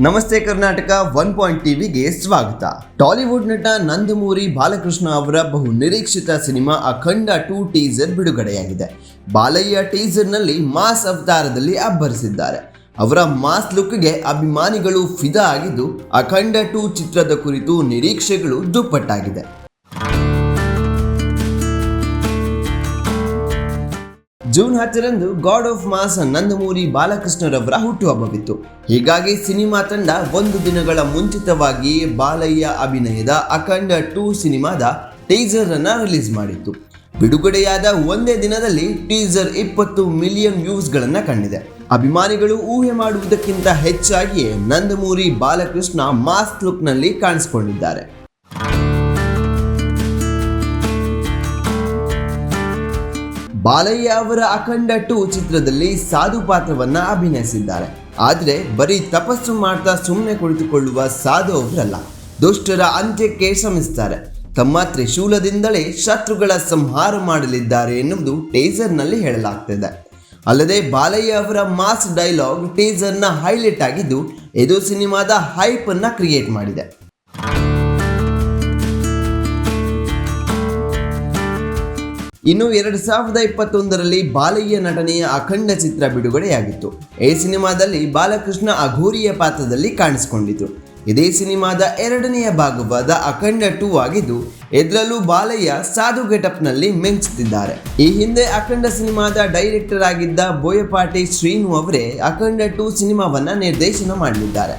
ನಮಸ್ತೆ Karnataka one point ಟಿವಿಗೆ ಸ್ವಾಗತ. ಟಾಲಿವುಡ್ ನಟ ನಂದಮೂರಿ ಬಾಲಕೃಷ್ಣ ಅವರ ಬಹು ನಿರೀಕ್ಷಿತ ಸಿನಿಮಾ ಅಖಂಡ ಟೂ ಟೀಸರ್ ಬಿಡುಗಡೆಯಾಗಿದೆ. ಬಾಲಯ್ಯ ಟೀಸರ್ನಲ್ಲಿ ಮಾಸ್ ಅವತಾರದಲ್ಲಿ ಅಬ್ಬರಿಸಿದ್ದಾರೆ. ಅವರ ಮಾಸ್ ಲುಕ್ಗೆ ಅಭಿಮಾನಿಗಳು ಫಿದಾ ಆಗಿದ್ದು, ಅಖಂಡ ಟೂ ಚಿತ್ರದ ಕುರಿತು ನಿರೀಕ್ಷೆಗಳು ದುಪ್ಪಟ್ಟಾಗಿದೆ. ಜೂನ್ ಹತ್ತರಂದು ಗಾಡ್ ಆಫ್ ಮಾಸ್ ನಂದಮೂರಿ ಬಾಲಕೃಷ್ಣರವರ ಹುಟ್ಟುಹಬ್ಬವಿತ್ತು. ಹೀಗಾಗಿ ಸಿನಿಮಾ ತಂಡ ಒಂದು ದಿನಗಳ ಮುಂಚಿತವಾಗಿ ಬಾಲಯ್ಯ ಅಭಿನಯದ ಅಖಂಡ ಟೂ ಸಿನಿಮಾದ ಟೀಸರ್ ಅನ್ನ ರಿಲೀಸ್ ಮಾಡಿತ್ತು. ಬಿಡುಗಡೆಯಾದ ಒಂದೇ ದಿನದಲ್ಲಿ ಟೀಸರ್ ಇಪ್ಪತ್ತು ಮಿಲಿಯನ್ ವ್ಯೂಸ್ಗಳನ್ನು ಕಂಡಿದೆ. ಅಭಿಮಾನಿಗಳು ಊಹೆ ಮಾಡುವುದಕ್ಕಿಂತ ಹೆಚ್ಚಾಗಿಯೇ ನಂದಮೂರಿ ಬಾಲಕೃಷ್ಣ ಮಾಸ್ ಲುಕ್ನಲ್ಲಿ ಕಾಣಿಸಿಕೊಂಡಿದ್ದಾರೆ. ಬಾಲಯ್ಯ ಅವರ ಅಖಂಡ ಟು ಚಿತ್ರದಲ್ಲಿ ಸಾಧು ಪಾತ್ರವನ್ನ ಅಭಿನಯಿಸಿದ್ದಾರೆ. ಆದರೆ ಬರೀ ತಪಸ್ಸು ಮಾಡ್ತಾ ಸುಮ್ಮನೆ ಕುಳಿತುಕೊಳ್ಳುವ ಸಾಧು ಅವರಲ್ಲ. ದುಷ್ಟರ ಅಂತ್ಯಕ್ಕೆ ಶ್ರಮಿಸ್ತಾರೆ. ತಮ್ಮ ತ್ರಿಶೂಲದಿಂದಲೇ ಶತ್ರುಗಳ ಸಂಹಾರ ಮಾಡಲಿದ್ದಾರೆ ಎನ್ನುವುದು ಟೇಸರ್ನಲ್ಲಿ ಹೇಳಲಾಗ್ತಿದೆ. ಅಲ್ಲದೆ ಬಾಲಯ್ಯ ಅವರ ಮಾಸ್ ಡೈಲಾಗ್ ಟೀಸರ್ನ ಹೈಲೈಟ್ ಆಗಿದ್ದು, ಇದು ಸಿನಿಮಾದ ಹೈಪ್ ಅನ್ನ ಕ್ರಿಯೇಟ್ ಮಾಡಿದೆ. ಇನ್ನು ಎರಡು ಸಾವಿರದ ಇಪ್ಪತ್ತೊಂದರಲ್ಲಿ ಬಾಲಯ್ಯ ನಟನೆಯ ಅಖಂಡ ಚಿತ್ರ ಬಿಡುಗಡೆಯಾಗಿತ್ತು. ಈ ಸಿನಿಮಾದಲ್ಲಿ ಬಾಲಕೃಷ್ಣ ಅಘೋರಿಯ ಪಾತ್ರದಲ್ಲಿ ಕಾಣಿಸಿಕೊಂಡಿತು. ಇದೇ ಸಿನಿಮಾದ ಎರಡನೆಯ ಭಾಗವಾದ ಅಖಂಡ ಟೂ ಆಗಿದ್ದು ಇದರಲ್ಲೂ ಬಾಲಯ್ಯ ಸಾಧು ಗೆಟಪ್ನಲ್ಲಿ ಮಿಂಚುತ್ತಿದ್ದಾರೆ. ಈ ಹಿಂದೆ ಅಖಂಡ ಸಿನಿಮಾದ ಡೈರೆಕ್ಟರ್ ಆಗಿದ್ದ ಬೋಯಪಾಟಿ ಶ್ರೀನು ಅವರೇ ಅಖಂಡ ಟೂ ಸಿನಿಮಾವನ್ನ ನಿರ್ದೇಶನ ಮಾಡಲಿದ್ದಾರೆ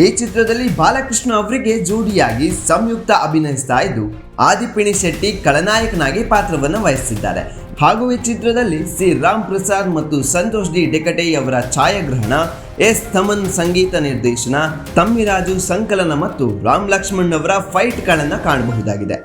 ಈ ಚಿತ್ರದಲ್ಲಿ ಬಾಲಕೃಷ್ಣ ಅವರಿಗೆ ಜೋಡಿಯಾಗಿ ಸಂಯುಕ್ತ ಅಭಿನಯಿಸ್ತಾ ಇದ್ದು, ಆದಿಪಿಣಿ ಶೆಟ್ಟಿ ಖಳನಾಯಕನಾಗಿ ಪಾತ್ರವನ್ನು ವಹಿಸಿದ್ದಾರೆ ಹಾಗೂ ಈ ಚಿತ್ರದಲ್ಲಿ ಸಿ. ರಾಮ್ ಪ್ರಸಾದ್ ಮತ್ತು ಸಂತೋಷ್ ಡಿ. ಡೆಕಟೆ ಅವರ ಛಾಯಾಗ್ರಹಣ, ಎಸ್. ತಮನ್ ಸಂಗೀತ ನಿರ್ದೇಶನ ತಮ್ಮಿರಾಜು ಸಂಕಲನ ಮತ್ತು ರಾಮ್ ಲಕ್ಷ್ಮಣ್ ಅವರ ಫೈಟ್ಗಳನ್ನು ಕಾಣಬಹುದಾಗಿದೆ.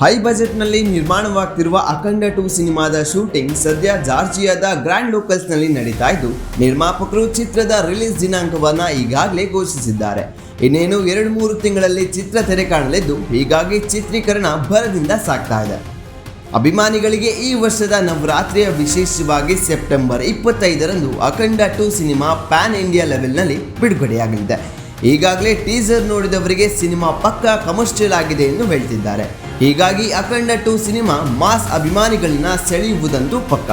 ಹೈ ಬಜೆಟ್ನಲ್ಲಿ ನಿರ್ಮಾಣವಾಗ್ತಿರುವ ಅಖಂಡ ಟು ಸಿನಿಮಾದ ಶೂಟಿಂಗ್ ಸದ್ಯ ಜಾರ್ಜಿಯಾದ ಗ್ರ್ಯಾಂಡ್ ಲೋಕಲ್ಸ್ನಲ್ಲಿ ನಡೀತಾ ಇದ್ದು, ನಿರ್ಮಾಪಕರು ಚಿತ್ರದ ರಿಲೀಸ್ ದಿನಾಂಕವನ್ನ ಈಗಾಗಲೇ ಘೋಷಿಸಿದ್ದಾರೆ. ಇನ್ನೇನು ಎರಡು ಮೂರು ತಿಂಗಳಲ್ಲಿ ಚಿತ್ರ ತೆರೆ ಕಾಣಲಿದ್ದು, ಹೀಗಾಗಿ ಚಿತ್ರೀಕರಣ ಭರದಿಂದ ಸಾಗ್ತಾ ಇದೆ. ಅಭಿಮಾನಿಗಳಿಗೆ ಈ ವರ್ಷದ ನವರಾತ್ರಿಯ ವಿಶೇಷವಾಗಿ ಸೆಪ್ಟೆಂಬರ್ ಇಪ್ಪತ್ತೈದರಂದು Akhanda two cinema pan India ಲೆವೆಲ್ನಲ್ಲಿ ಬಿಡುಗಡೆಯಾಗಲಿದೆ. ಈಗಾಗಲೇ ಟೀಸರ್ ನೋಡಿದವರಿಗೆ ಸಿನಿಮಾ ಪಕ್ಕಾ ಕಮರ್ಷಿಯಲ್ ಆಗಿದೆ ಎಂದು ಹೇಳ್ತಿದ್ದಾರೆ. ಹೀಗಾಗಿ ಅಖಂಡ ಟು ಸಿನಿಮಾ ಮಾಸ್ ಅಭಿಮಾನಿಗಳನ್ನ ಸೆಳೆಯುವುದಂತೂ ಪಕ್ಕ.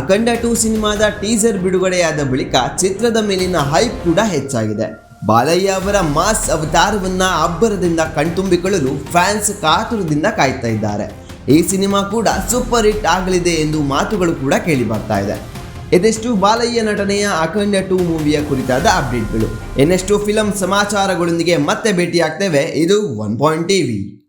ಅಖಂಡ ಟು ಸಿನಿಮಾದ ಟೀಸರ್ ಬಿಡುಗಡೆಯಾದ ಬಳಿಕ ಚಿತ್ರದ ಮೇಲಿನ ಹೈಪ್ ಕೂಡ ಹೆಚ್ಚಾಗಿದೆ. ಬಾಲಯ್ಯ ಅವರ ಮಾಸ್ ಅವತಾರವನ್ನ ಅಬ್ಬರದಿಂದ ಕಣ್ತುಂಬಿಕೊಳ್ಳಲು ಫ್ಯಾನ್ಸ್ ಕಾತುರದಿಂದ ಕಾಯ್ತಾ ಇದ್ದಾರೆ. ಈ ಸಿನಿಮಾ ಕೂಡ ಸೂಪರ್ ಹಿಟ್ ಆಗಲಿದೆ ಎಂದು ಮಾತುಗಳು ಕೂಡ ಕೇಳಿ ಬರ್ತಾ ಇದೆ. ಇದೆಷ್ಟು ಬಾಲಯ್ಯ ನಟನೆಯ ಅಖಂಡ ಟೂ ಮೂವಿಯ ಕುರಿತಾದ ಅಪ್ಡೇಟ್ಗಳು. ಇನ್ನೆಷ್ಟು ಫಿಲಂ ಸಮಾಚಾರಗಳೊಂದಿಗೆ ಮತ್ತೆ ಭೇಟಿಯಾಗ್ತೇವೆ. ಇದು ಒನ್ ಪಾಯಿಂಟ್ ಟಿವಿ.